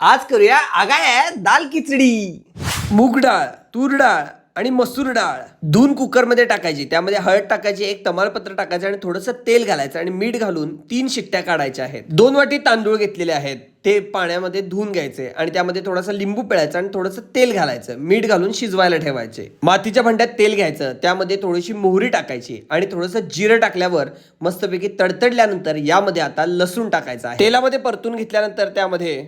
आज करूया आगाय दाल खिचडी. मूग डाळ तूर डाळ आणि मसूर डाळ. धुवून कुकरमध्ये टाकायची. त्यामध्ये हळद टाकायची एक तमालपत्र टाकायचं आणि थोडंसं तेल घालायचं आणि मीठ घालून तीन शिट्ट्या काढायच्या आहेत. दोन वाटी तांदूळ घेतलेले आहेत. ते पाण्यामध्ये धुवून घ्यायचे आणि त्यामध्ये थोडासा लिंबू पिळायचा आणि थोडंसं तेल घालायचं. मीठ घालून शिजवायला ठेवायचे. मातीच्या भांड्यात तेल घ्यायचं. त्यामध्ये थोडीशी मोहरी टाकायची आणि थोडंसं जिरं टाकल्यावर मस्तपैकी तडतडल्यानंतर यामध्ये आता लसूण टाकायचा तेलामध्ये परतून घेतल्यानंतर त्यामध्ये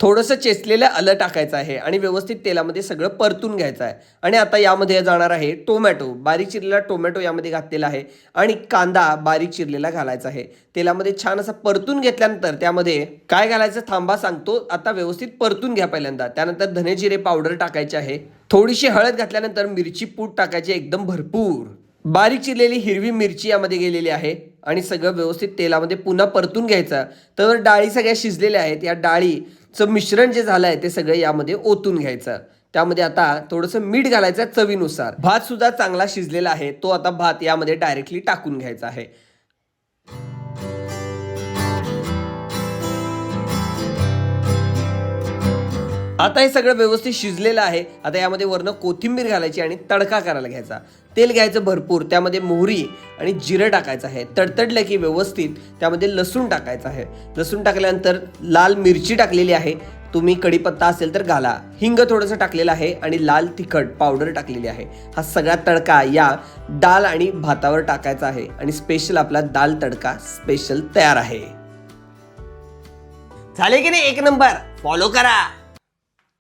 थोडंसं चेचलेलं आलं टाकायचं आहे आणि व्यवस्थित तेलामध्ये सगळं परतून घ्यायचं आहे. आणि आता यामध्ये जाणार आहे टोमॅटो. बारीक चिरलेला टोमॅटो यामध्ये घातलेला आहे आणि कांदा बारीक चिरलेला घालायचा आहे. तेलामध्ये छान असं परतून घेतल्यानंतर त्यामध्ये काय घालायचं थांबा सांगतो. आता व्यवस्थित परतून घ्या पहिल्यांदा. त्यानंतर धने जिरे पावडर टाकायचे आहे. थोडीशी हळद घातल्यानंतर मिरची पूड टाकायची एकदम भरपूर. बारीक चिरलेली हिरवी मिरची यामध्ये गेलेली आहे आणि सगळं व्यवस्थित तेलामध्ये पुन्हा परतून घ्यायचं. तर डाळी सगळ्या शिजलेल्या आहेत. या डाळी चं मिश्रण जे झालं आहे ते सगळं यामध्ये ओतून घ्यायचं. त्यामध्ये आता थोडंसं मीठ घालायचं चवीनुसार. भात सुद्धा चांगला शिजलेला आहे तो आता भात यामध्ये डायरेक्टली टाकून घ्यायचा आहे. आता हे सगळं व्यवस्थित शिजलेलं आहे. आता यामध्ये वरनं कोथिंबीर घालायची आणि तडका करायला घ्यायचा. तेल घ्यायचं भरपूर त्यामध्ये मोहरी आणि जिरं टाकायचं आहे. तडतडलं की व्यवस्थित त्यामध्ये लसूण टाकायचं आहे. लसूण टाकल्यानंतर लाल मिरची टाकलेली आहे. तुम्ही कढीपत्ता असेल तर घाला. हिंग थोडंसं टाकलेलं आहे आणि लाल तिखट पावडर टाकलेली आहे. हा सगळा तडका या डाल आणि भातावर टाकायचा आहे आणि स्पेशल आपला दाल तडका स्पेशल तयार आहे. झाले की नाही? एक नंबर. फॉलो करा.